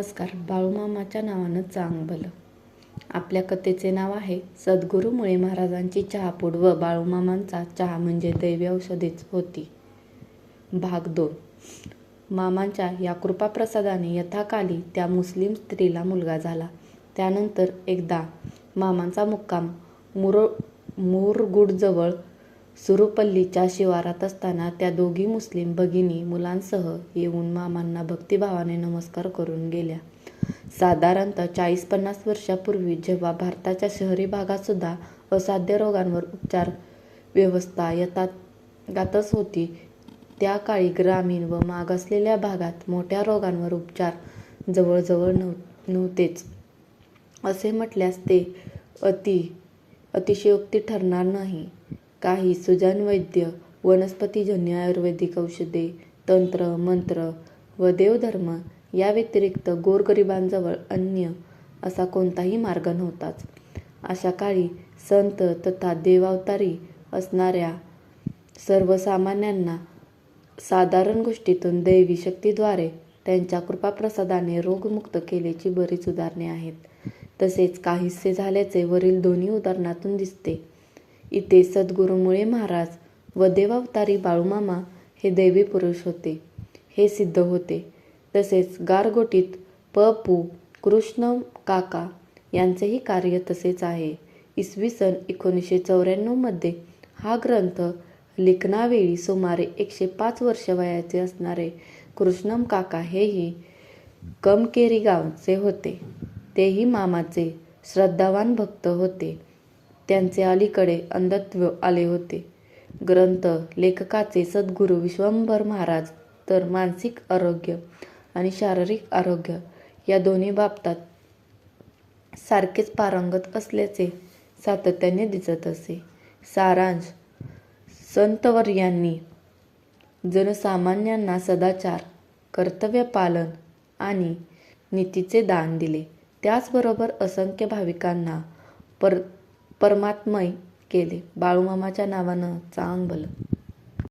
नमस्कार बाळूमामाच्या नावानं चांग भलं आपल्या कथेचे नाव आहे सद्गुरू मुळे महाराजांची चहापूड व बाळूमामांचा चहा म्हणजे दैवी औषधीच होती. भाग दोन. मामांच्या या कृपाप्रसादाने यथाकाली त्या मुस्लिम स्त्रीला मुलगा झाला. त्यानंतर एकदा मामांचा मुक्काम मुर मुरगुडजवळ सुरुपल्लीच्या शिवारात असताना त्या दोघी मुस्लिम भगिनी मुलांसह येऊन मामांना भक्तिभावाने नमस्कार करून गेल्या. साधारणतः चाळीस पन्नास वर्षापूर्वी जेव्हा भारताच्या शहरी भागातसुद्धा असाध्य रोगांवर उपचार व्यवस्था यथागातच होती त्या काळी ग्रामीण व मागासलेल्या भागात मोठ्या रोगांवर उपचार जवळजवळ नव्ह नव्हतेच. असे म्हटल्यास ते अति अतिशयोक्ती ठरणार नाही. काही सुजानवैद्य वनस्पतीजन्य आयुर्वेदिक औषधे तंत्र मंत्र व देवधर्म या व्यतिरिक्त गोरगरिबांजवळ अन्य असा कोणताही मार्ग नव्हताच. अशा काळी संत तथा देवावतारी असणाऱ्या सर्वसामान्यांना साधारण गोष्टीतून दैवी शक्तीद्वारे त्यांच्या कृपाप्रसादाने रोगमुक्त केल्याची बरीच उदाहरणे आहेत. तसेच काहीसे झाल्याचे वरील दोन्ही उदाहरणातून दिसते. इथे सद्गुरुमुळे महाराज व देवावतारी बाळूमामा हे दैवी पुरुष होते. हे सिद्ध होते. तसेच गारगोटीत प पू कृष्ण काका यांचेही कार्य तसेच आहे. इसवी सन एकोणीसशे चौऱ्याण्णवमध्ये हा ग्रंथ लिखनावेळी सुमारे एकशे पाच वर्ष वयाचे असणारे कृष्णम काका हेही कमकेरी गावचे होते. तेही मामाचे श्रद्धावान भक्त होते. त्यांचे अलीकडे अंधत्व आले होते. ग्रंथ लेखकाचे सद्गुरू विश्वंभर महाराज तर मानसिक आरोग्य आणि शारीरिक आरोग्य या दोन्ही बाबतात सारखेच पारंगत असल्याचे सातत्याने दिसत असे. सारांश संतवर यांनी जनसामान्यांना सदाचार कर्तव्यपालन आणि नीतीचे दान दिले. त्याचबरोबर असंख्य भाविकांना पर परमात्मय केले. बाळूमामाच्या नावानं चांगलं.